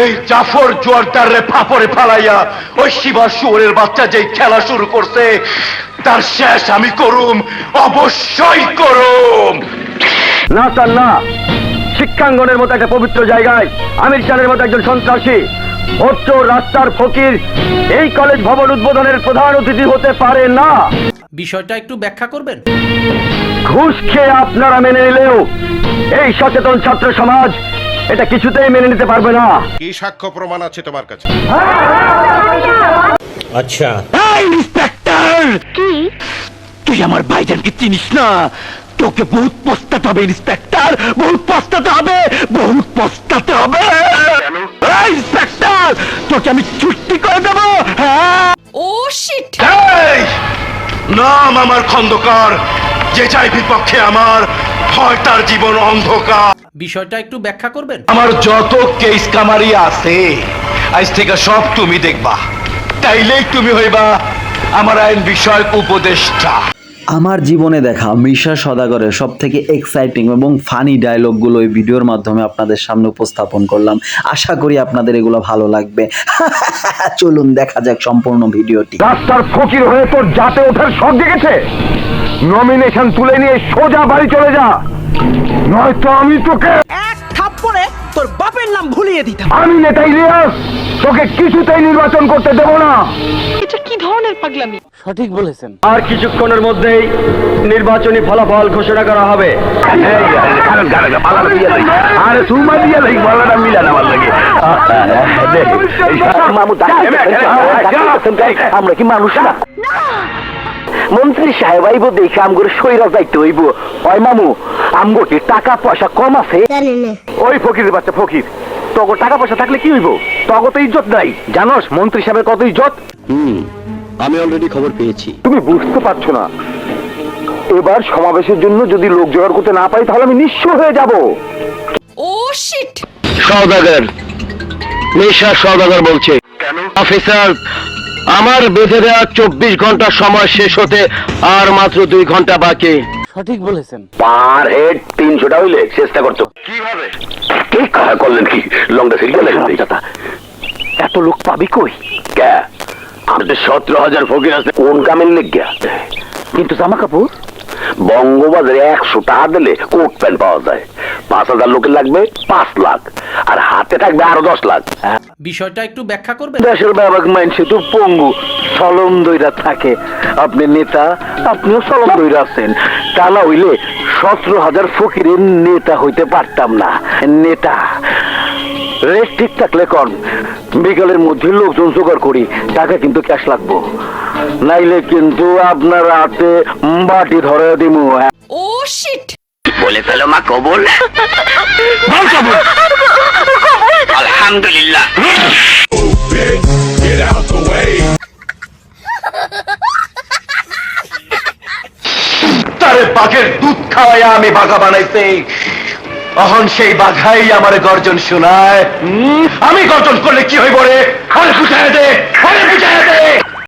এই জাফর জোয়ারদার রে ফাপরে ফালাইয়া ওই শিবা শুয়োরের বাচ্চা যেই খেলা শুরু করছে তার শেষ আমি করুম অবশ্যই করুম। না স্যার না। শিক্ষাঙ্গনের মতো একটা পবিত্র জায়গায় আমির খানের মতো একজন সন্ত্রাসী অত্র রাস্তার ফকির এই কলেজ ভবন উদ্বোধনের প্রধান অতিথি হতে পারে না। বিষয়টা একটু ব্যাখ্যা করবেন? ঘুষ খেয়ে আপনারা মেনে নিলেও এই সচেতন ছাত্র সমাজ এটা কিছুতেই মেনে নিতে পারবে না। কি সাক্ষ্য প্রমাণ আছে তোমার কাছে? এই ইন্সপেক্টর! কি? তুই আমার ভাইজানকে চিনিস না? তোকে বহুত পস্তাতে হবে ইন্সপেক্টর! বহুত পস্তাতে হবে! বহুত পস্তাতে হবে! এই ইন্সপেক্টর! তোকে আমি ছুটি করে দেবো হ্যাঁ? ও শিট এই! নাম আমার খন্দকার! যে চাই বিপক্ষে আমার হয় তার জীবন অন্ধকার। বিষয়টা একটু ব্যাখ্যা করবেন? আমার যত কেস কামারি আছে আজ থেকে সব তুমি দেখবা। তাইলেই তুমি হইবা আমার আইন বিষয়ক উপদেষ্টা। আমার জীবনে দেখা মিশা সদাগরের সব থেকে এক্সাইটিং এবং ফানি ডায়লগগুলো এই ভিডিওর মাধ্যমে আপনাদের সামনে উপস্থাপন করলাম। আশা করি আপনাদের এগুলো ভালো লাগবে। চলুন দেখা যাক সম্পূর্ণ ভিডিওটি। রাস্তার ফকির হয়ে তোর জাতে ওঠার শখ জেগেছে? নমিনেশন তুলে নিয়ে সোজা বাড়ি চলে যা। নয়তো আমি তোকে এক থাপ্পড়ে তোর বাপের নাম ভুলিয়ে দিতাম। আমি নেতা ইলিয়াস তোকে কিছুতেই নির্বাচন করতে দেব না। এটা কি ধরনের পাগলামি? আর কিছুক্ষণের মধ্যেই নির্বাচনী ফলাফল ঘোষণা করা হবে। আমরা কি মানুষ না? মন্ত্রী সাহেব আইব দেখে আমগোর সইরা যাইতে হইব। ওই মামু আমগো কি টাকা পয়সা কম আছে? ওই ফকির বাচ্চা ফকির। তগো টাকা পয়সা থাকলে কি হইব? তগো তো ইজ্জত নাই। জানোস মন্ত্রী সাহেবের কত ইজ্জত? আমি অলরেডি খবর পেয়েছি। তুমি বুঝতে পারছ না। এবার সমাবেশের জন্য যদি লোক জোগাড় করতে না পারি তাহলে আমি নিঃস্ব হয়ে যাব। ও শিট সৌদাগর নিশা সৌদাগর বলছে। কেন? অফিসার আমার বেঁধে দেওয়া চব্বিশ ঘণ্টা সময় শেষ হতে আর মাত্র দুই ঘণ্টা বাকি। সঠিক বলেছেন। পার হেড তিনশোটা হইলে চেষ্টা করছ কীভাবে? কি কারা করলেন কি? লঙ্গা সিরিয়াল এত লোক পাবি কই? কে? আমাদের সতেরো হাজার ফকির আছে কোন কামের লেগিয়া? কিন্তু জামা কাপড়? বঙ্গবাজারে একশো টাকা দিলে কোট প্যান্ট পাওয়া যায়। পাঁচ হাজার লোকের লাগবে পাঁচ লাখ আর হাতে থাকবে আরও দশ লাখ। বিষয়টা একটু ব্যাখ্যা করবেন? দেশের ব্যাপক মাইনসে তো পঙ্গু সলম দইরা থাকে। আপনি নেতা আপনিও সলম দইরা আছেন। তা না হইলে সতেরো হাজার ফকিরের নেতা হইতে পারতাম না। নেতা। রেস্ট ঠিক থাকলে কন। বিকালের মধ্যে লোকজন জোগাড় করি টাকা কিন্তু ক্যাশ লাগবো। নাইলে কিন্তু আপনার হাতে বাটি ধরে দিমু ও শিট বলে ফেলো মা কবুল। আলহামদুলিল্লাহ। তারে বাঘের দুধ খাওয়াইয়া আমি বাঘা বানাইছি। অহন সেই বাঘাই আমার গর্জন শোনায়? আমি গর্জন করলে কি হইব রে দে দে